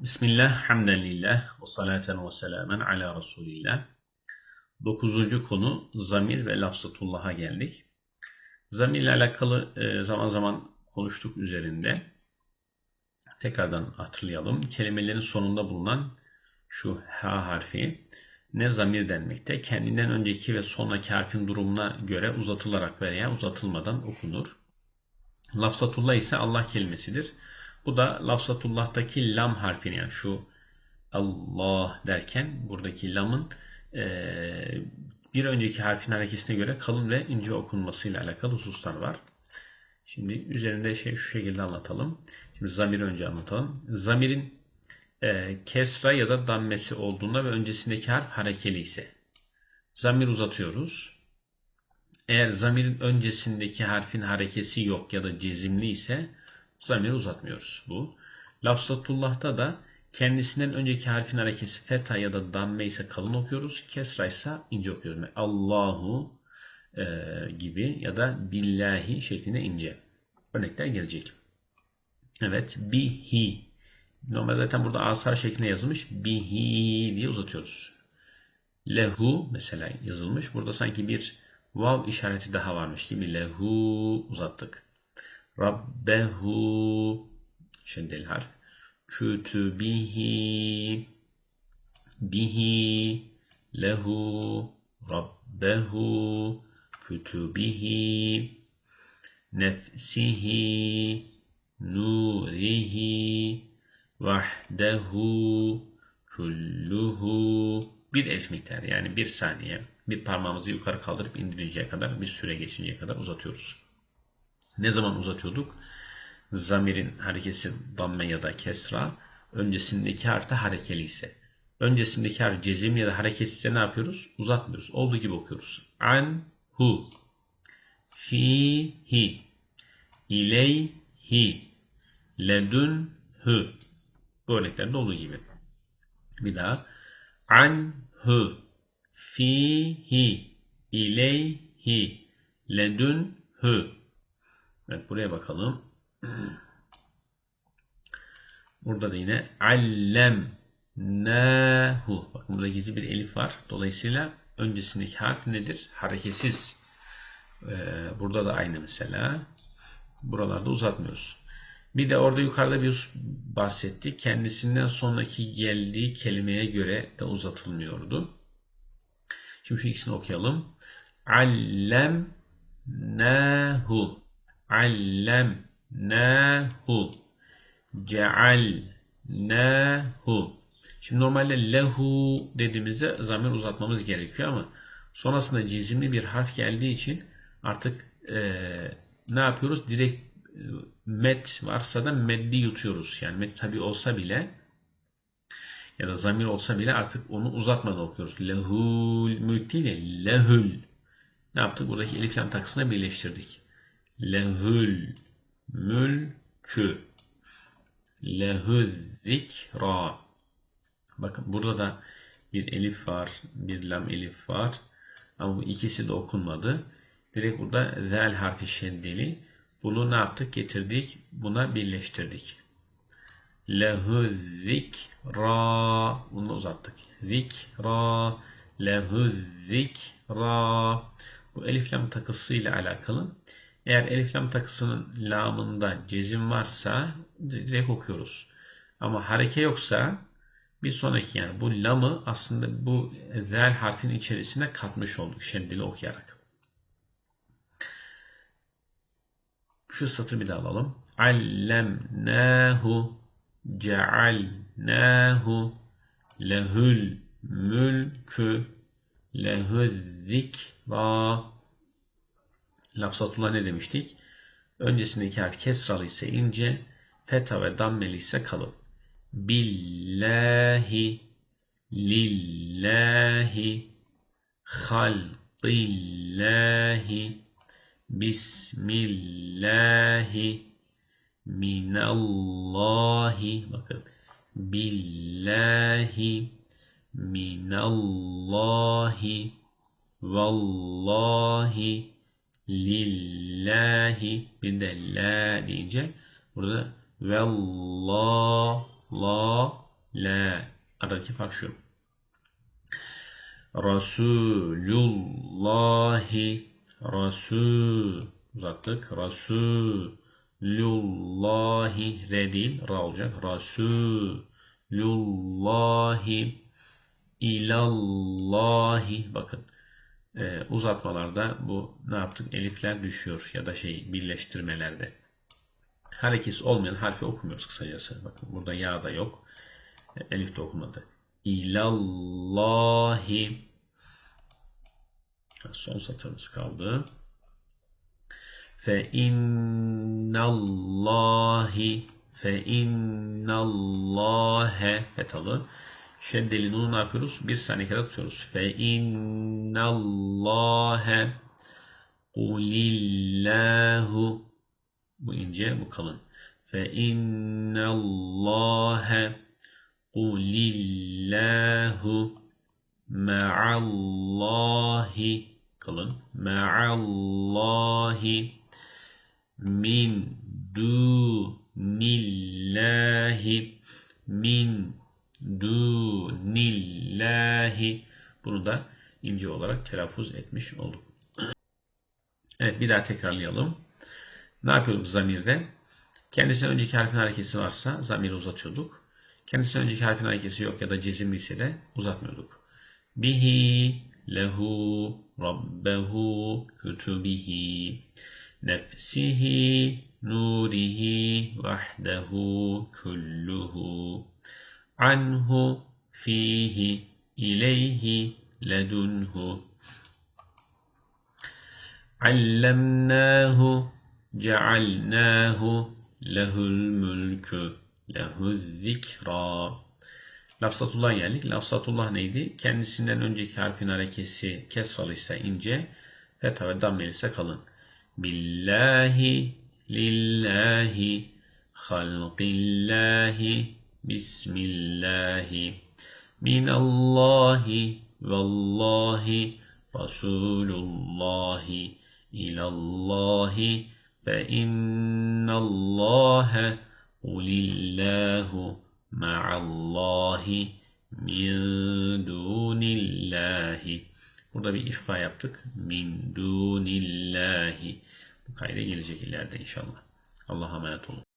Bismillah, hamdülillah, ve salaten ve selamen ala Resulillah. Dokuzuncu konu zamir ve lafzatullah'a geldik. Zamir ile alakalı e, zaman zaman konuştuk üzerinde. Tekrardan hatırlayalım. Kelimelerin sonunda bulunan şu ha harfi ne zamir denmekte. Kendinden önceki ve sonraki harfin durumuna göre uzatılarak veya uzatılmadan okunur. Lafzatullah ise Allah kelimesidir. Bu da lafzatullah'taki lam harfini yani şu Allah derken buradaki lamın e, bir önceki harfin harekesine göre kalın ve ince okunmasıyla alakalı hususlar var. Şimdi üzerinde şey şu şekilde anlatalım. Şimdi zamiri önce anlatalım. Zamirin e, kesra ya da dammesi olduğunda ve öncesindeki harf harekeli ise zamir uzatıyoruz. Eğer zamirin öncesindeki harfin harekesi yok ya da cezimli ise zamiri uzatmıyoruz bu. Lafzatullah'ta da kendisinden önceki harfin harekesi feta ya da damme ise kalın okuyoruz. Kesra ise ince okuyoruz. Yani Allahu e, gibi ya da billahi şeklinde ince. Örnekler gelecek. Evet. Bihi. Normalde zaten burada asar şeklinde yazılmış. Bihi diye uzatıyoruz. Lehu mesela yazılmış. Burada sanki bir vav işareti daha varmış gibi. Lehu uzattık. Rabbehu. Şeddeli harf. Kütübihi bihi. Lehu. Rabbehu. Kütübihi nefsihi. Nurihi. Vahdehu. Kulluhu. Bir elif miktar yani bir saniye. Bir parmağımızı yukarı kaldırıp indirinceye kadar bir süre geçinceye kadar uzatıyoruz. Ne zaman uzatıyorduk? Zamirin harekesi damme ya da kesra öncesindeki harfte harekeli ise. Öncesindeki harf cezim ya da hareketsiz ise ne yapıyoruz? Uzatmıyoruz. Olduğu gibi okuyoruz. An hu fihi ileyhi ledun hu bu örneklerde olduğu gibi. Bir daha an hu fihi ileyhi ledun hu Evet buraya bakalım. Burada da yine allem nahu. Bakın burada gizli bir elif var. Dolayısıyla öncesindeki harf nedir? Hareketsiz. Ee, burada da aynı mesela. Buralarda uzatmıyoruz. Bir de orada yukarıda bir bahsetti. Kendisinden sonraki geldiği kelimeye göre de uzatılmıyordu. Şimdi şu ikisini okuyalım. Allem nahu allemnahu cealnahu Şimdi normalde lehu dediğimizde zamir uzatmamız gerekiyor ama sonrasında cizimli bir harf geldiği için artık e, ne yapıyoruz? Direkt e, met varsa da meddi yutuyoruz. Yani met tabi olsa bile ya da zamir olsa bile artık onu uzatmadan okuyoruz. Lehul mülk değil lehül. Ne yaptık? Buradaki elif lam takısına birleştirdik lehül mülkü. Lehü zikra. Bakın burada da bir elif var bir lam elif var. Ama bu ikisi de okunmadı. Direkt burada zel harfi şeddeli bunu ne yaptık? Getirdik buna birleştirdik. Lehü zikra. Bunu uzattık. Zikra. Lehü zikra. Bu elif lam takısıyla alakalı eğer elif lam takısının lamında cezim varsa direkt okuyoruz. Ama hareke yoksa bir sonraki yani bu lamı aslında bu zel harfin içerisine katmış olduk şeddeli okuyarak. Şu satırı bir daha alalım. Allemnahu cealnahu lehül mülkü lehü zikra Lafzatullah ne demiştik? Öncesindeki harf kesralı ise ince, feta ve dammeli ise kalın. Billahi, lillahi, halqillahi, bismillahi, minallahi, bakın, billahi, minallahi, vallahi, lillahi bir de la deyince burada vellah la Aradaki fark şu. Rasulullahi Rasul uzattık. Rasulullahi re değil ra olacak. Rasulullahi ilallahi bakın e, uzatmalarda bu ne yaptık? Elifler düşüyor ya da şey birleştirmelerde. Harekesi olmayan harfi okumuyoruz kısacası. Bakın burada ya da yok. Elif de okunmadı. İlallahi son satırımız kaldı. Fe innallahi fe innallâhe fetalı. Şeddeli nunu ne yapıyoruz? Bir saniye kadar tutuyoruz. Fe innallâhe kulillahu bu ince bu kalın. Fe innallâhe kulillahu ma'allahi kalın. Ma'allahi min dunillahi min dunillahi bunu da ince olarak telaffuz etmiş olduk. Evet bir daha tekrarlayalım. Ne yapıyorduk zamirde? Kendisinden önceki harfin harekesi varsa zamiri uzatıyorduk. Kendisinden önceki harfin harekesi yok ya da cezimliyse de uzatmıyorduk. Bihi, lehu, rabbehu, kütübihi, nefsihi, nurihi, vahdehu, kulluhu, anhu, fihi, ileyhi, ledunhu, allemnahu, cealnahu, lehul mülkü, lehul zikra. Lafzatullah geldik. Lafzatullah neydi? Kendisinden önceki harfin harekesi kesralıysa ince, fetha ve dammeli ise kalın. Billahi, lillahi, halqillahi, bismillahi, minallahi, vallahi, rasulullahi, ilallahi, fe innallâhe, ulillahu, ma'allahi min dunillahi. Burada bir ihfa yaptık. Min dunillahi. Bu kayda gelecek ileride inşallah. Allah'a emanet olun.